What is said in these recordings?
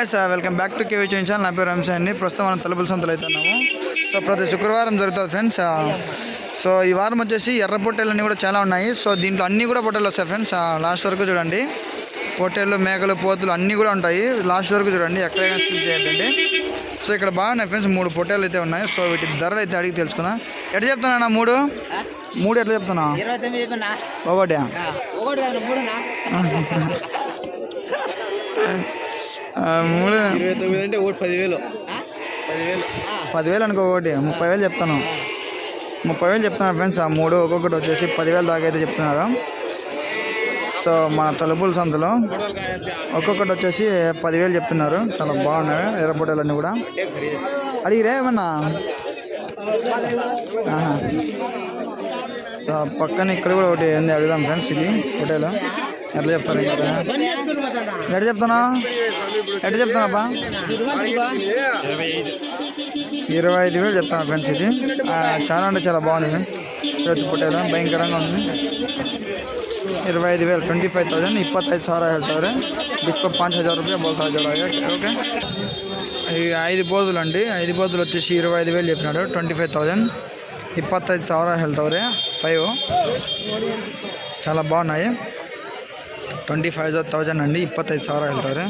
Guys welcome back to KV channel నా పేరు రమేష్ అండి. ప్రస్తుతం మనం తలుపుల సంతలో అయితే ఉన్నాము. సో ప్రతి శుక్రవారం జరుగుతుంది ఫ్రెండ్స్ సో ఈ వారం వచ్చేసి ఎర్ర పొట్టేలు అన్నీ కూడా చాలా ఉన్నాయి. సో దీంట్లో అన్నీ కూడా పొట్టేలు వస్తాయి ఫ్రెండ్స్ లాస్ట్ వరకు చూడండి. పొట్టేళ్ళు మేకలు పోతులు అన్నీ కూడా ఉంటాయి. లాస్ట్ వరకు చూడండి ఎక్కడైనా స్కిప్ చేయొద్దండి సో ఇక్కడ బాగున్నాయి ఫ్రెండ్స్ మూడు పొట్టేలు అయితే ఉన్నాయి. సో వీటి ధరలు అయితే అడిగి తెలుసుకుందాం. ఎట్లా చెప్తున్నా మూడు? మూడు ఎట్లా చెప్తున్నా? ఒకటి. మూడు. ఇరవై తొమ్మిది అంటే ఒకటి పదివేలు. పదివేలు. పదివేలు అనుకో ఒకటి ముప్పై వేలు చెప్తాను. ముప్పై వేలు చెప్తున్నారు ఫ్రెండ్స్ ఆ మూడు ఒక్కొక్కటి వచ్చేసి పదివేలు దాకా అయితే చెప్తున్నారు. సో మన తలుపుల సంతలో ఒక్కొక్కటి వచ్చేసి పదివేలు చెప్తున్నారు. చాలా బాగున్నాయి ఎర్రపొట్టలు అన్నీ కూడా. అడిగిరే ఏమన్నా. సో పక్కన ఇక్కడ కూడా ఒకటి ఉంది అడుగుదాం ఫ్రెండ్స్ ఇది హోటల్. ఎట్లా చెప్తారు? ఎట్లా చెప్తానా ఎట్లా చెప్తానబ్బా? ఇరవై ఐదు వేలు చెప్తాను ఫ్రెండ్స్ ఇది. చాలా అంటే చాలా బాగుంది. ఫ్రెండ్స్ పుట్టేలా భయంకరంగా ఉంది. ఇరవై ఐదు వేలు ట్వంటీ ఫైవ్ థౌసండ్ ಇಪ್ಪತ್ತೈದು ಸಾವಿರ వెళ్తారు డిస్కౌంట్ పాంచ్ హజార్ రూపాయలు. బోల్ జోడాగా ఓకే. ఈ ఐదు బోతులు అండి ఐదు బోతులు వచ్చేసి ఇరవై ఐదు వేలు చెప్పినాడు. ట్వంటీ ఫైవ్ థౌజండ్ ఇప్పత్తైదు ಸಾವಿರ ಹೇಳ್ತವ್ರೆ ఫైవ్. చాలా బాగున్నాయి. ట్వంటీ ఫైవ్ థౌసండ్ అండి ఇప్పತ್ತైదు ಸಾವಿರ వెళ్తారు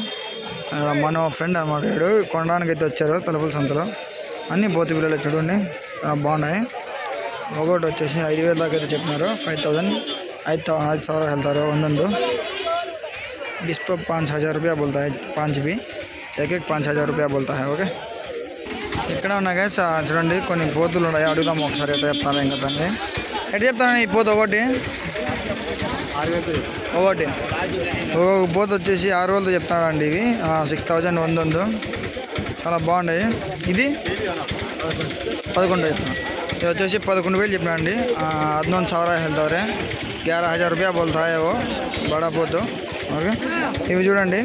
మన ఫ్రెండ్ అనమాట వీడు కొనడానికి అయితే వచ్చారు తలుపుల సంతలో అన్ని బోతి పిల్లలు చూడండి చాలా బాగున్నాయి ఒకటి వచ్చేసి ఐదు వేల దాకా అయితే చెప్పినారు ఫైవ్ థౌజండ్ ఐదు థౌ- ఐదు ಸಾವಿರ ಹೇಳ್ತಾರೆ ಒಂದೊಂದು बिस्पो पाँच हज़ार रुपया बोलता है पाँच भी एक एक पाँच हज़ार रुपया बोलता है ఓకే ఇక్కడ ఉన్నాయి guys. ఆ చూడండి కొన్ని పోతులు ఉన్నాయి అడుగుదాం ఒకసారి ఎట్లా చెప్తాను ఇంకా దాన్ని ఎట్లా చెప్తాను ఈ పోతు ఒకటి ఒకటి ఒక్కొక్క పోతు వచ్చేసి ఆరు వేలతో చెప్తాడండి ఇవి సిక్స్ థౌజండ్ వందొందు చాలా బాగున్నాయి ఇది పదకొండు చెప్తాను ఇది వచ్చేసి పదకొండు వేలు చెప్పినా అండి ಹದಿನೊಂದು ಸಾವಿರ ಹೇಳ್ತವ್ರೆ గ్యారా హజార్ రూపాయ బోల్తా హై ఓ బడా పోతు ఓకే ఇవి చూడండి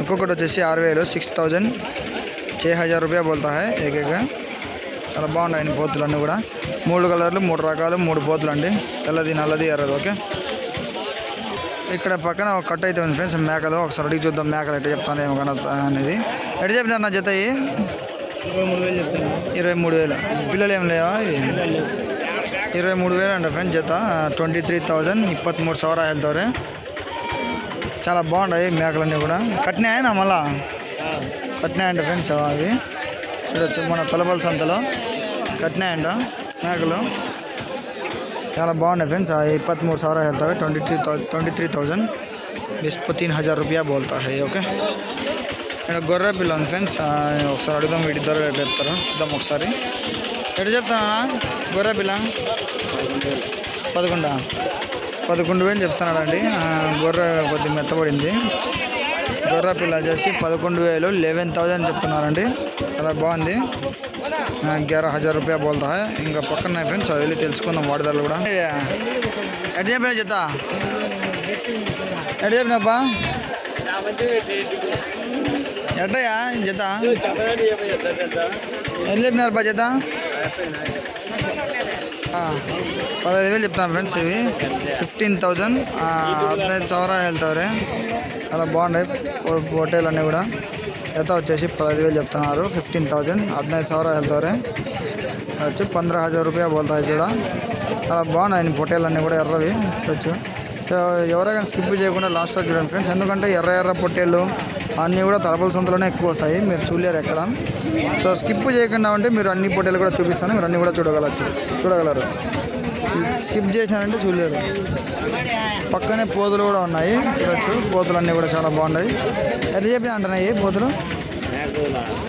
ఒక్కొక్కటి వచ్చేసి ఆరు వేలు సిక్స్ థౌజండ్ చే హజార్ రూపాయ బోల్తా హై ఏకేక చాలా బాగున్నాయండి పోతులు అన్నీ కూడా మూడు కలర్లు మూడు రకాలు మూడు పోతులు అండి తెల్లది నల్లది ఎర్రది ఓకే ఇక్కడ పక్కన ఒక కట్ అయితే ఉంది ఫ్రెండ్స్ మేకలు. ఒకసారి అడిగి చూద్దాం మేకలు ఎట్లా చెప్తాను ఏమన్నా అనేది. ఎట్లా చెప్తారు నా జత ఇరవై మూడు వేలు. పిల్లలు ఏం లేవా ఇరవై మూడు వేలు అండి ఫ్రెండ్స్ జత. ట్వంటీ త్రీ థౌజండ్ ఇప్పత్మూడు సవరా వెళ్తారు చాలా బాగున్నాయి మేకలన్నీ కూడా. కట్టినాయన మళ్ళా? కట్టినాయండి ఫ్రెండ్స్ అవి. చూడొచ్చు మన తొలబల సంతలో కట్టినాయంట మేకలు. చాలా బాగున్నాయి ఫ్రెండ్స్ ఇప్పత్మూడు వెళ్తా twenty three thou twenty three thousand. ఇసుకు తీన్ హజార్ రూపాయ బోల్తా హై ఓకే ఇక్కడ గొర్రె పిల్ల ఉంది ఫ్రెండ్స్ ఒకసారి అడుగుదాం వీటి ఎట్లా చెప్తారు. ఇద్దాం ఒకసారి. ఎటు చెప్తానా? గొర్రె పిల్ల? పదకొండా? పదకొండు వేలు చెప్తున్నాడండి గొర్రె కొద్ది మెత్తబడింది. గొర్రె పిల్ల వచ్చేసి పదకొండు వేలు లెవెన్ థౌజండ్ చెప్తున్నారండి. చాలా బాగుంది. గ్యారह హజార్ రూపాయ बोलता ఇంకా పక్కన ఫ్రెండ్స్ అవి వెళ్ళి తెలుసుకుందాం వాడి ధరలు కూడా ఎట్ చెప్పే జత ఎట్ చెప్పినప్పా ఎట్టయా జత ఎట్ చెప్పినారప్పా జత పదహైదు వేలు చెప్తాను ఫ్రెండ్స్ ఇవి ఫిఫ్టీన్ థౌజండ్ హద్నైదు సవరా వెళ్తావరే అలా బాగున్నాయి హోటల్ అన్నీ కూడా జత వచ్చేసి పదహైదు వేలు చెప్తున్నారు ఫిఫ్టీన్ థౌజండ్ ಹದಿನೈದು ಸಾವಿರ ಹೇಳ್ತವ್ರೆ వచ్చి పంద్ర హజార్ రూపాయ బోల్తాయి చూడ చాలా బాగున్నాయి పొట్టేలు అన్నీ కూడా ఎర్రవి చూడొచ్చు సో ఎవరైనా స్కిప్ చేయకుండా లాస్ట్ వరకు చూడండి ఫ్రెండ్స్ ఎందుకంటే ఎర్ర ఎర్ర పొట్టేళ్ళు అన్నీ కూడా తలపల సంతలోనే ఎక్కువ వస్తాయి మీరు చూడలేరు ఎక్కడ సో స్కిప్ చేయకుండా ఉంటే మీరు అన్ని పొట్టేలు కూడా చూపిస్తాను మీరు అన్నీ కూడా చూడగలచ్చు చూడగలరు స్కిప్ చేసినారంటే చూడలేరు పక్కనే పోతులు కూడా ఉన్నాయి చూడొచ్చు పోతులు అన్నీ కూడా చాలా బాగున్నాయి ఎట్లా చెప్పిన అంటున్నాయి పోతులు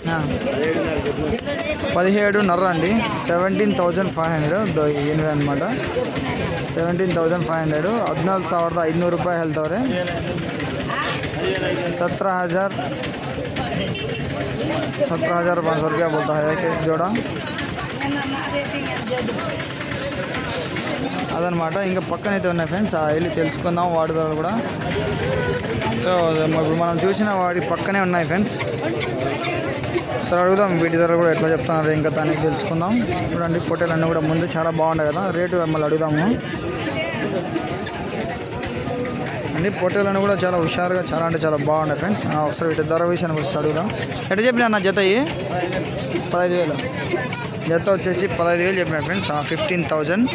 ఆ. పదిహేడు నర్ర అండి సెవెంటీన్ థౌజండ్ ఫైవ్ హండ్రెడ్ ఎనిమిది అనమాట ಸೆವೆಂಟೀನ್ ತೌಸಂಡ್ ಫೈವ್ ಹಂಡ್ರೆಡು ಹದಿನಾಲ್ಕು ಸಾವಿರದ ಐದುನೂರು ರೂಪಾಯಿ ಹೇಳ್ತವ್ರೆ सत्रह हज़ार सत्रह हज़ार पाँच सौ रुपया बोलता है एक जोड़ा అదనమాట. ఇంకా పక్కన అయితే ఉన్నాయి ఫ్రెండ్స్. ఆ వెళ్ళి తెలుసుకుందాం వాడి ధరలు కూడా. సో ఇప్పుడు మనం చూసిన వాడి పక్కనే ఉన్నాయి ఫ్రెండ్స్. సరే అడుగుదాం. వీటి ధర కూడా ఎట్లా చెప్తున్నారు ఇంకా దానికి తెలుసుకుందాం. చూడండి పొట్టేలు అన్నీ కూడా ముందు చాలా బాగున్నాయి కదా. రేటు మళ్ళీ అడుగుదాము. అండి పొట్టేలను కూడా చాలా హుషారుగా చాలా అంటే చాలా బాగున్నాయి ఫ్రెండ్స్. ఒకసారి వీటి ధర విషయానికి వస్తే అడుగుదాం. ఎట్లా చెప్పినా అన్న జత ఇవి? పదహైదు వేలు. జత వచ్చేసి పదహైదు వేలు చెప్పిన ఫ్రెండ్స్. Fifteen thousand.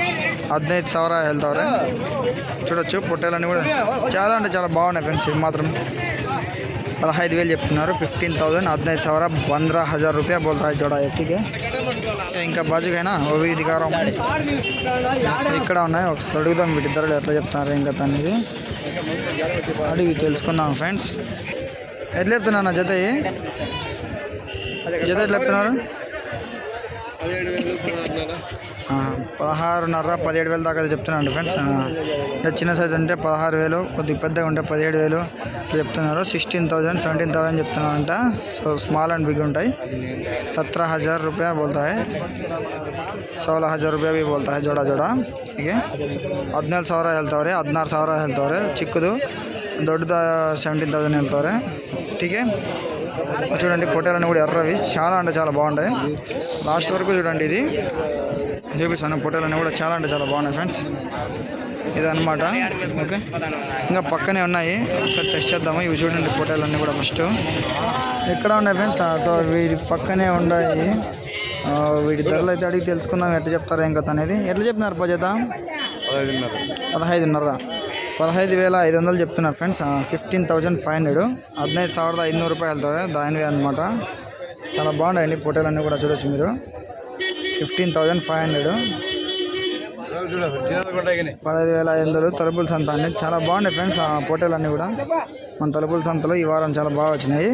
ಹದಿನೈದು ಸಾವಿರ ಹೇಳ್ತಾವ್ರೆ చూడొచ్చు పొట్టేలన్నీ కూడా చాలా అంటే చాలా బాగున్నాయి ఫ్రెండ్స్ ఇవి మాత్రం పదహైదు వేలు చెప్తున్నారు ఫిఫ్టీన్ థౌజండ్ ಹದಿನೈದು ಸಾವಿರ పంద్రా హజార్ రూపాయ బోల్తాయి జోడా ఎట్టికి ఇంకా బాజుకైనా ఓ వీధి కారం ఇక్కడ ఉన్నాయి ఒకసారి అడుగుదాం వీటి ధరలు ఎట్లా చెప్తున్నారు ఇంకా అనేది అడిగి తెలుసుకుందాం ఫ్రెండ్స్ ఎట్లా చెప్తున్నా జత ఇవి? జత ఎట్లా చెప్తున్నారు పదిహేడు వేలు పదహారున్నర పదిహేడు వేలు దాకా చెప్తున్నాను ఫ్రెండ్స్. ఇంకా చిన్న సైజ్ ఉంటే పదహారు వేలు కొద్దిగా పెద్దగా ఉంటే పదిహేడు వేలు చెప్తున్నారు. సిక్స్టీన్ థౌజండ్ సెవెంటీన్ థౌజండ్ చెప్తున్నారంట. సో స్మాల్ అండ్ బిగ్ ఉంటాయి. సత్ర హజార్ రూపాయ బోల్తాయి. సోలహ హజార్ రూపాయవి रुपया भी జోడా है जोड़ा जोड़ा ठीक है ಹದಿನೇಳು ಸಾವಿರ ಹೇಳ್ತಾವ್ರೆ ಹದಿನಾರು సెవెంటీన్ థౌజండ్ వెళ్తావరే. టీకే చూడండి పొట్టేలన్నీ కూడా ఎర్రవి. చాలా అంటే చాలా బాగుంటాయి. లాస్ట్ వరకు చూడండి ఇది. చూపిస్తాను ఫోటోలు అన్నీ కూడా చాలా అంటే చాలా బాగున్నాయి ఫ్రెండ్స్. ఇదనమాట ఓకే. ఇంకా పక్కనే ఉన్నాయి. ఒకసారి టెస్ట్ చేద్దాము. ఇవి చూడండి ఫోటోలు అన్నీ కూడా ఫస్ట్ ఎక్కడ ఉన్నాయి ఫ్రెండ్స్? వీడి పక్కనే ఉన్నాయి. వీడి ధరలు అయితే అడిగి తెలుసుకుందాం. ఎట్లా చెప్తారా ఇంకా అనేది. ఎట్లా చెప్తున్నారు బజెత పదహైదున్నర. పదహైదున్నర పదహైదు వేల ఐదు వందలు చెప్తున్నారు friends. Fifteen thousand five hundred హదినైదు ಸಾವಿರದ ఐదు ರೂಪಾಯಿ ಹೇಳ್ತಾರೆ ದಾನ್ವಿ ಅನ್ಮಟ చాలా బాగున్నాయండి ఫోటోలన్నీ కూడా చూడొచ్చు మీరు. Fifteen thousand five hundred. పదహైదు వేల ఐదు వందలు తలుపుల సంత అండి. చాలా బాగున్నాయి ఫ్రెండ్స్ ఆ పొట్టేలన్నీ కూడా. మన తలుపుల సంతలో ఈ వారం చాలా బాగా వచ్చినాయి.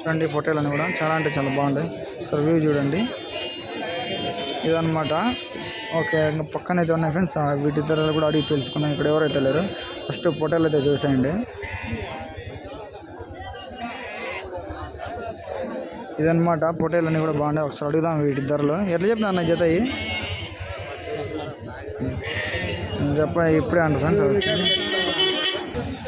చూడండి ఈ పొట్టేలన్నీ కూడా. చాలా అంటే చాలా బాగుంటాయి. సార్ వ్యూ చూడండి. ఇదన్నమాట. ఓకే ఇంకా పక్కన అయితే ఉన్నాయి ఫ్రెండ్స్. వీటి ధరలు కూడా అడిగి తెలుసుకున్నాం ఇక్కడ ఎవరైతే లేరు ఫస్ట్ పొట్టేలు అయితే చూసేయండి. ఇదన్నమాట. పొట్టేలన్నీ కూడా బాగున్నాయి. ఒకసారి అడుగుదాం వీటి ధరలు ఎట్లా చెప్తున్నా అన్న జత చెప్ప ఇప్పుడే అంట ఫ్రెండ్స్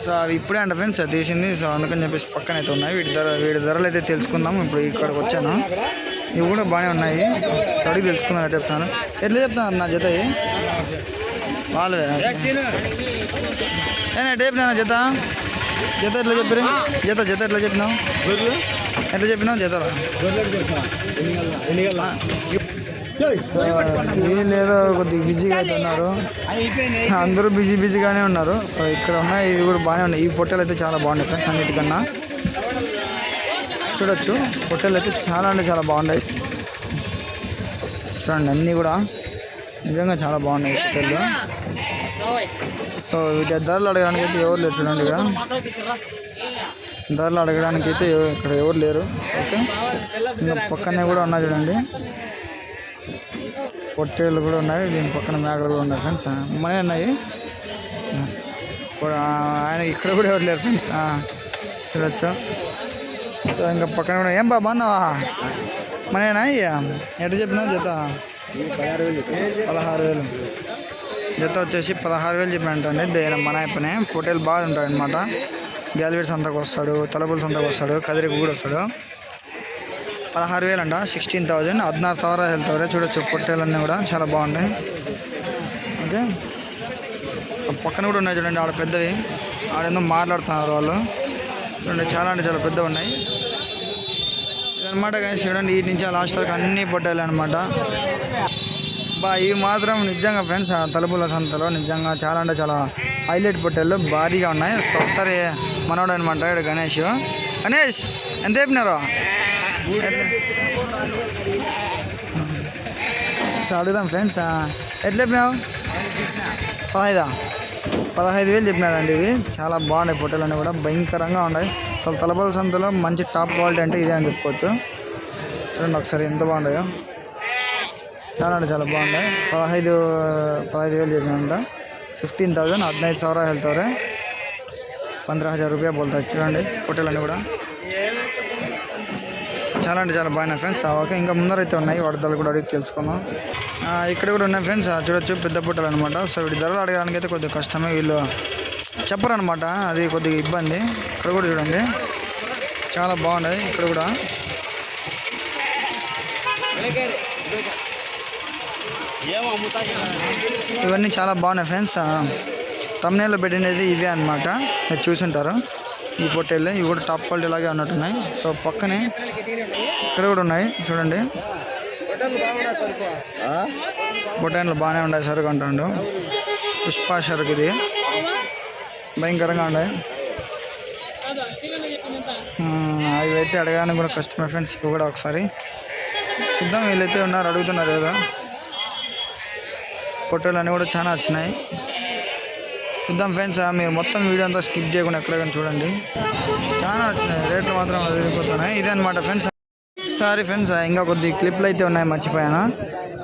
సో అవి ఇప్పుడే అంట ఫ్రెండ్స్ అది తీసింది. సో అందుకని చెప్పేసి పక్కన అయితే ఉన్నాయి. వీటి ధర వీటి ధరలు అయితే తెలుసుకుందాం. ఇప్పుడు ఇక్కడికి వచ్చాను. ఇవి కూడా బాగానే ఉన్నాయి. అడిగి తెలుసుకుందాం ఎట్లా చెప్తాను ఎట్లా చెప్తాను నా జత ఇవి? వాళ్ళవే. ఏనా ఎట్లా చెప్పినా జత? జత ఎట్లా చెప్పారు జత జత ఎట్లా చెప్పినావు? ఎట్లా చెప్పినావు? జత వీళ్ళు ఏదో కొద్దిగా బిజీగా అయితే ఉన్నారు అందరూ బిజీ బిజీగానే ఉన్నారు. సో ఇక్కడ ఉన్నాయి ఇవి కూడా బాగానే ఉన్నాయి. ఈ పొట్టెలు అయితే చాలా బాగున్నాయి ఫ్రెండ్స్ అన్నిటికన్నా. చూడొచ్చు. పొట్టెలు అయితే చాలా అంటే చాలా బాగున్నాయి. చూడండి అన్నీ కూడా నిజంగా చాలా బాగున్నాయి పొట్టెలు సో వీటి ధరలు అడగడానికి అయితే ఎవరు లేరు చూడండి ఇక్కడ. ధరలు అడగడానికి అయితే ఇక్కడ ఎవరు లేరు. ఓకే? ఇంకా పక్కనే కూడా ఉన్నాయి చూడండి. పొట్టేళ్ళు కూడా ఉన్నాయి. దీని పక్కన మేకలు కూడా ఉన్నాయి ఫ్రెండ్స్. మనే ఉన్నాయి? ఇప్పుడు ఆయన ఇక్కడ కూడా ఎవరు లేరు ఫ్రెండ్స్. చూడొచ్చు. సో ఇంకా పక్కన కూడా ఏం బాబా అన్నావా? మనేనా ఇయ్య ఎట్లా జత? పదహారు వేలు. జత వచ్చేసి పదహారు వేలు చెప్పినట్టండి దేని మన అయిపోయినాయి పొట్టేలు బాగా ఉంటాయి అనమాట గ్యాలవేడ్ సంతకు వస్తాడు తలపుల సంతకు వస్తాడు కదిరికి కూడా వస్తాడు. పదహారు వేలు అంట సిక్స్టీన్ థౌజండ్ హద్నారు సవరా వెళ్తారు చూడొచ్చు పొట్టేలన్నీ కూడా చాలా బాగుంటాయి ఓకే. పక్కన కూడా ఉన్నాయి చూడండి ఆడ పెద్దవి. ఆడేందో మాట్లాడుతున్నారు వాళ్ళు. చూడండి చాలా అంటే చాలా పెద్దవి ఉన్నాయి. అనమాట కానీ చూడండి ఈ నుంచి లాస్ట్ వరకు అన్నీ పొట్టాలి అనమాట బా ఇవి మాత్రం నిజంగా ఫ్రెండ్స్ తలుపుల సంతలో నిజంగా చాలా అంటే చాలా హైలైట్ పొట్టేళ్ళు భారీగా ఉన్నాయి. ఒకసారి మనోడు అనమాట ఇక్కడ గణేష్. గణేష్ ఎంత చెప్పినారు? సో అడుగుదాం ఫ్రెండ్స్. ఎట్లా చెప్పినావు? పదహైదా? పదహైదు వేలు చెప్పినారండి ఇవి. చాలా బాగున్నాయి పొట్టేలన్నీ కూడా. భయంకరంగా ఉన్నాయి. అసలు తలపల సంతలో మంచి టాప్ క్వాలిటీ అంటే ఇదే అని చెప్పుకోవచ్చు. చూడండి ఒకసారి ఎంత బాగున్నాయో. చాలా అంటే చాలా బాగున్నాయి. పదహైదు పదహైదు వేలు చెప్పినారంట. ఫిఫ్టీన్ థౌజండ్ ಹದಿನೈದು ಸಾವಿರ ಹೇಳ್ತವ್ರೆ పంద్ర హజార్ రూపాయ బోల్తాయి చూడండి పొట్టేలన్నీ కూడా చాలా అంటే చాలా బాగున్నాయి ఫ్రెండ్స్ ఓకే ఇంకా ముందరైతే ఉన్నాయి వాటి ధరలు కూడా అడిగి తెలుసుకుందాం ఆ, ఇక్కడ కూడా ఉన్నాయి ఫ్రెండ్స్ ఆ, చూడొచ్చు పెద్ద పుట్టలు అనమాట సో వీటి ధరలు అడగడానికి అయితే కొద్దిగా కష్టమే వీళ్ళు చెప్పరనమాట అది కొద్దిగా ఇబ్బంది ఇక్కడ కూడా చూడండి చాలా బాగున్నాయి ఇక్కడ కూడా ఏమో అమ్ముతా ఇవన్నీ చాలా బాగున్నాయి ఫ్రెండ్స్. తమ్నేలో పెట్టినది ఇవే అనమాట మీరు చూసుంటారు. ఈ పొట్టేళ్ళు ఇవి కూడా టాప్ క్వాలిటీ లాగే ఉన్నట్టున్నాయి. సో పక్కనే ఇక్కడ కూడా ఉన్నాయి. చూడండి. బొటాన్లు బాగానే ఉన్నాయి సరుకు అంటాడు. పుష్ప సరుకు ఇది. భయంకరంగా ఉన్నాయి. అవి అయితే అడగడానికి కూడా కస్టమర్ ఫ్రెండ్స్ ఇవి కూడా ఒకసారి. చూద్దాం వీళ్ళైతే ఉన్నారు అడుగుతున్నారు కదా. ఫోటోలు అన్నీ కూడా చాలా వచ్చినాయి. చూద్దాం ఫ్రెండ్స్ మీరు మొత్తం వీడియో అంతా స్కిప్ చేయకుండా ఎక్కడైనా చూడండి. చాలా వచ్చినాయి. రేట్లు మాత్రం వదిలిపోతున్నాయి ఇదే అనమాట ఫ్రెండ్స్. సారీ ఫ్రెండ్స్ ఇంకా కొద్ది క్లిప్లు అయితే ఉన్నాయి మర్చిపోయాను?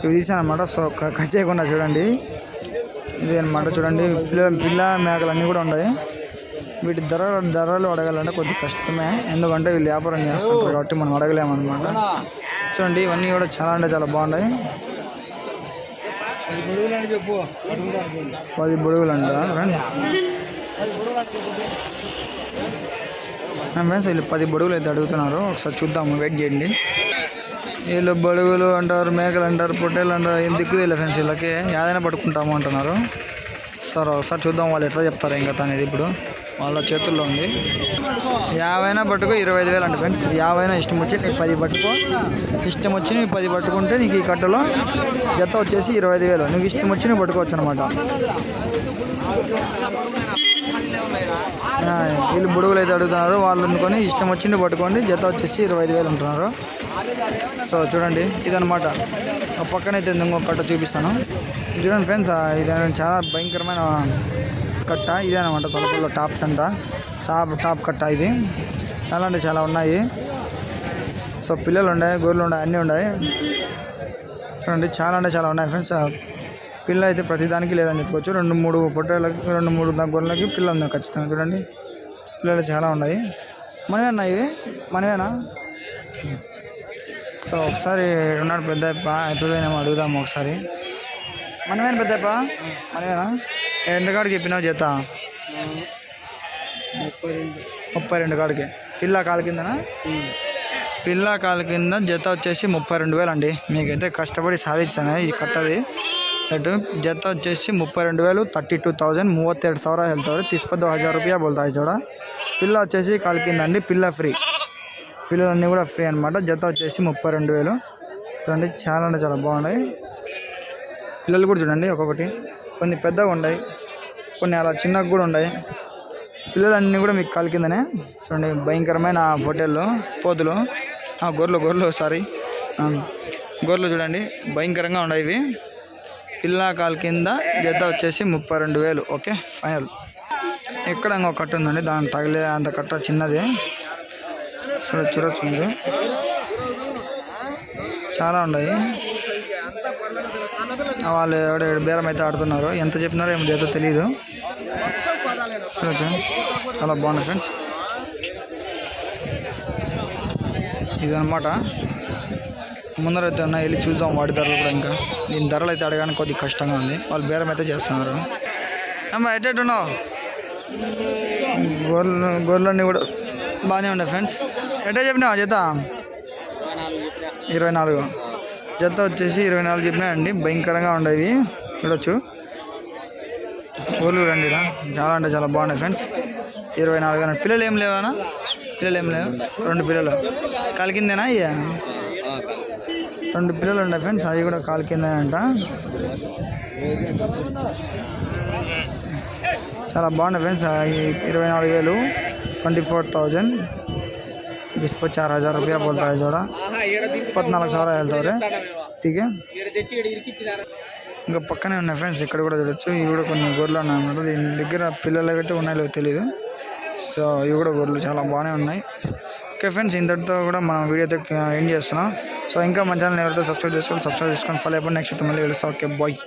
ఇవి తీసాను అనమాట సో కట్ చేయకుండా చూడండి. ఇది అనమాట చూడండి. పిల్ల పిల్ల మేకలు అన్నీ కూడా ఉన్నాయి. వీటి ధర ధరలు అడగాలంటే కొద్ది కష్టమే. ఎందుకంటే వీళ్ళు వ్యాపారం చేస్తుంటారు కాబట్టి మనం అడగలేము అనమాట చూడండి ఇవన్నీ కూడా చాలా అంటే చాలా బాగున్నాయి. పది బుడుగులు అంట రండి వీళ్ళు పది బుడుగులు అయితే అడుగుతున్నారు. ఒకసారి చూద్దాము వెయిట్ చేయండి. వీళ్ళు బడుగులు అంటారు మేకలు అంటారు పొట్టేలు అంటారు ఏం దిక్కు తెలియదు ఫ్రెండ్స్ వీళ్ళకి. ఏదైనా పట్టుకుంటాము అంటున్నారు. సరే ఒకసారి చూద్దాం వాళ్ళు ఎట్లా చెప్తారు ఇంకా తనేది ఇప్పుడు. వాళ్ళ చేతుల్లో ఉంది. యాభైనా పట్టుకో ఇరవై ఐదు వేలు అంట ఫ్రెండ్స్ యాభైనా ఇష్టం వచ్చి నీకు పది పట్టుకో. ఇష్టం వచ్చి నువ్వు పది పట్టుకుంటే నీకు ఈ కట్టలో జత వచ్చేసి ఇరవై ఐదు వేలు. నీకు ఇష్టం వచ్చి నువ్వు పట్టుకోవచ్చు అనమాట వీళ్ళు బుడుగులు అయితే అడుగుతున్నారు. వాళ్ళు అనుకొని ఇష్టం వచ్చింది పట్టుకోండి జత వచ్చేసి ఇరవై ఐదు వేలు అంటున్నారు. సో చూడండి ఇదనమాట పక్కనైతే పక్కన అయితే కట్ట చూపిస్తాను. చూడండి ఫ్రెండ్స్ ఇది చాలా భయంకరమైన కట్ట. ఇదే అనమాట తలపల్లో టాప్స్ అంట టాప్ టాప్ కట్ట ఇది. చాలా అంటే చాలా ఉన్నాయి. సో పిల్లలు ఉన్నాయి గొర్రెలు ఉన్నాయి అన్నీ ఉన్నాయి చూడండి చాలా అంటే చాలా ఉన్నాయి ఫ్రెండ్స్. పిల్ల అయితే ప్రతిదానికి లేదని చెప్పుకోవచ్చు. రెండు మూడు పొట్టేళ్ళకి రెండు మూడు గొర్రెలకి పిల్ల ఉంది ఖచ్చితంగా చూడండి. పిల్లలు చాలా ఉన్నాయి. మనమేనా ఇవి? మనమేనా? సో ఒకసారి ఉన్నాడు పెద్దప్ప అయిపోయినామో అడుగుదాము ఒకసారి. మనమేనా పెద్దప్ప? మనమేనా? ఎంత కాడికి చెప్పినావు జత? ముప్పై రెండు. ముప్పై రెండు కాడికి. పిల్ల కాలు కిందనా? పిల్ల కాలు కింద జత వచ్చేసి ముప్పై రెండు వేలు అండి మీకైతే కష్టపడి సాధించాను ఈ కట్టది. అటు జత వచ్చేసి ముప్పై రెండు వేలు థర్టీ టూ థౌజండ్ మూవత్తేడు సవర వెళ్తారు తీసుకొద్దు హజార్ రూపాయ బోల్తాయి చూడ. పిల్ల వచ్చేసి కాలు కింద అండి పిల్ల ఫ్రీ. పిల్లలన్నీ కూడా ఫ్రీ అనమాట జత వచ్చేసి ముప్పై రెండు వేలు. చూడండి చాలా అంటే చాలా బాగున్నాయి. పిల్లలు కూడా చూడండి ఒక్కొక్కటి. కొన్ని పెద్దగా ఉన్నాయి కొన్ని అలా చిన్నగా కూడా ఉన్నాయి పిల్లలన్నీ కూడా మీకు కాలు కిందనే చూడండి. భయంకరమైన హోటల్లో పోతులు. ఆ, గొర్రెలు గొర్రెలు సారీ గొర్రెలు చూడండి. భయంకరంగా ఉన్నాయి ఇవి. పిల్ల కాలు కింద జత వచ్చేసి ముప్పై రెండు వేలు. Okay final. ఇక్కడ ఇంకో కట్ట ఉందండి? దాని తగిలే అంత కట్ట చిన్నది. చూడ చూడొచ్చు మీరు. చాలా ఉన్నాయి. వాళ్ళు ఎవడ బేరం అయితే ఆడుతున్నారు. ఎంత చెప్పినారో ఏమో ఏదో తెలియదు చాలా బాగుంది ఫ్రెండ్స్. ఇదనమాట ముందర అయితే ఉన్నాయి వెళ్ళి చూద్దాం వాటి ధరలు కూడా ఇంకా. దీని ధరలు అయితే అడగడానికి కొద్దిగా కష్టంగా ఉంది. వాళ్ళు బేరం అయితే చేస్తున్నారు. అమ్మా ఎట్టేటు ఉన్నావు? గొర్రెలు గొర్రెలన్నీ కూడా బాగానే ఉన్నాయి ఫ్రెండ్స్. ఎట్టే చెప్పినావు చేత? ఇరవై నాలుగు. జత వచ్చేసి ఇరవై నాలుగు చెప్పినా అండి భయంకరంగా ఉండేవి చూడొచ్చు గొర్రెలు రండి ఈడ. చాలా అంటే చాలా బాగున్నాయి ఫ్రెండ్స్ ఇరవై నాలుగు అన్న పిల్లలు ఏం లేవానా పిల్లలు ఏం లేవు రెండు పిల్లలు కాలు కిందేనా అయ్యా రెండు పిల్లలు ఉన్నాయి ఫ్రెండ్స్ అవి కూడా కాలు కిందనే అంట చాలా బాగున్నాయి ఫ్రెండ్స్ అవి ఇరవై నాలుగు వేలు ట్వంటీ ఫోర్ థౌజండ్ जिसको चार हज़ार रुपया बोलता है जोड़ा పద్నాలుగు ಸಾವಿರ ಹೇಳ್ತವ್ರೆ టీకే ఇంకా పక్కనే ఉన్నాయి ఫ్రెండ్స్ ఇక్కడ కూడా చూడొచ్చు ఇవి కూడా కొన్ని గొర్రెలు ఉన్నాయి అన్నమాట దీని దగ్గర పిల్లలు అయితే ఉన్నాయో లేవో తెలియదు సో ఇవి కూడా గొర్రెలు చాలా బాగానే ఉన్నాయి ఓకే ఫ్రెండ్స్ ఇంతటితో కూడా మనం వీడియో అయితే ఎండ్ చేస్తున్నాం సో ఇంకా మన ఛానల్ ఎవరైతే సబ్స్క్రైబ్ చేసుకోవాలి సబ్స్క్రైబ్ చేసుకొని ఫాలో అయిపోయి నెక్స్ట్ మళ్ళీ కలుస్తాం ఓకే బాయ్